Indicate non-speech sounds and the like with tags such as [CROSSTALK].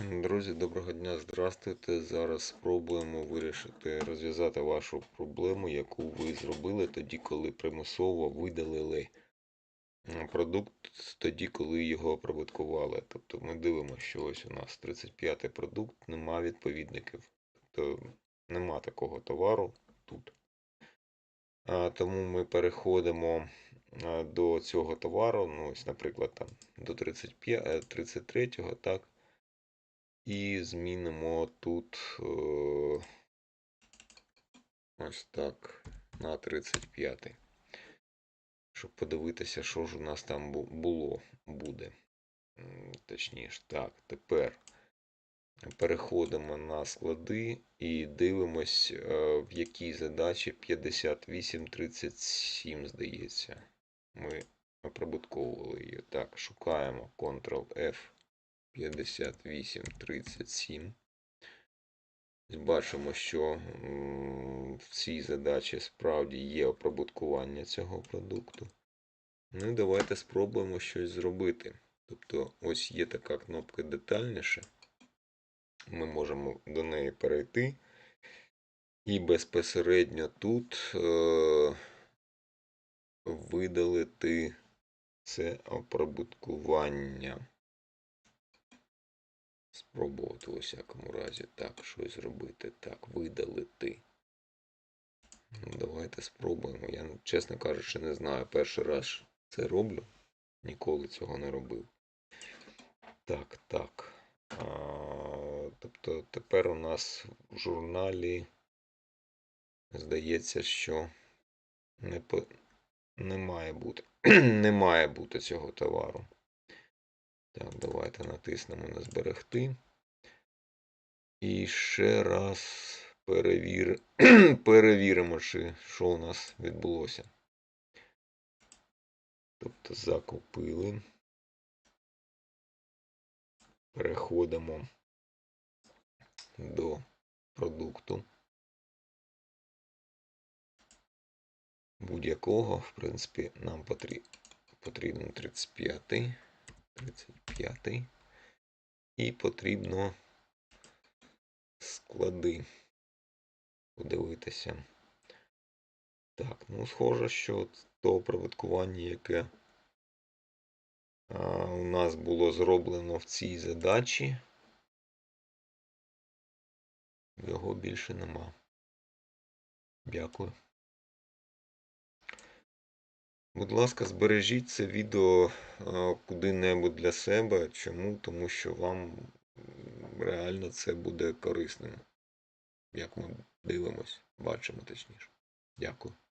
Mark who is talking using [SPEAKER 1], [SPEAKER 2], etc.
[SPEAKER 1] Друзі, доброго дня, здравствуйте. Зараз спробуємо вирішити, розв'язати вашу проблему, яку ви зробили тоді, коли примусово видалили продукт тоді, коли його оприбуткували. Тобто ми дивимося, що ось у нас 35-й продукт, нема відповідників. Тобто нема такого товару тут. А, тому ми переходимо до цього товару, ну ось, наприклад, там до 35, е, 33-го, так. І змінимо тут е, ось так на 35. Щоб подивитися, що ж у нас там було, буде. Точніше, так, тепер переходимо на склади і дивимось, е, в якій задачі 5837, здається. Ми оприбутковували її. Так, шукаємо Ctrl-F. 5837. Бачимо, що в цій задачі справді є оприбуткування цього продукту. Ну і давайте спробуємо щось зробити. Тобто, ось є така кнопка детальніше. Ми можемо до неї перейти. І безпосередньо тут е- видалити це оприбуткування спробувати у всякому разі так щось зробити. Так, видалити. Ну, давайте спробуємо. Я, чесно кажучи, не знаю. Перший раз це роблю. Ніколи цього не робив. Так, так. А, тобто тепер у нас в журналі здається, що не, не має бути. [CLEARS THROAT] не має бути цього товару. Так, давайте натиснемо на зберегти. І ще раз перевір... [CLEARS THROAT] перевіримо, чи що у нас відбулося. Тобто закупили. Переходимо до продукту. Будь-якого, в принципі, нам потрібен потрібен 35. 35. І потрібно склади подивитися. Так, ну схоже, що то оприбуткування, яке а, у нас було зроблено в цій задачі, його більше нема. Дякую. Будь ласка, збережіть це відео куди-небудь для себе. Чому? Тому що вам реально це буде корисним. Як ми дивимось, бачимо точніше. Дякую.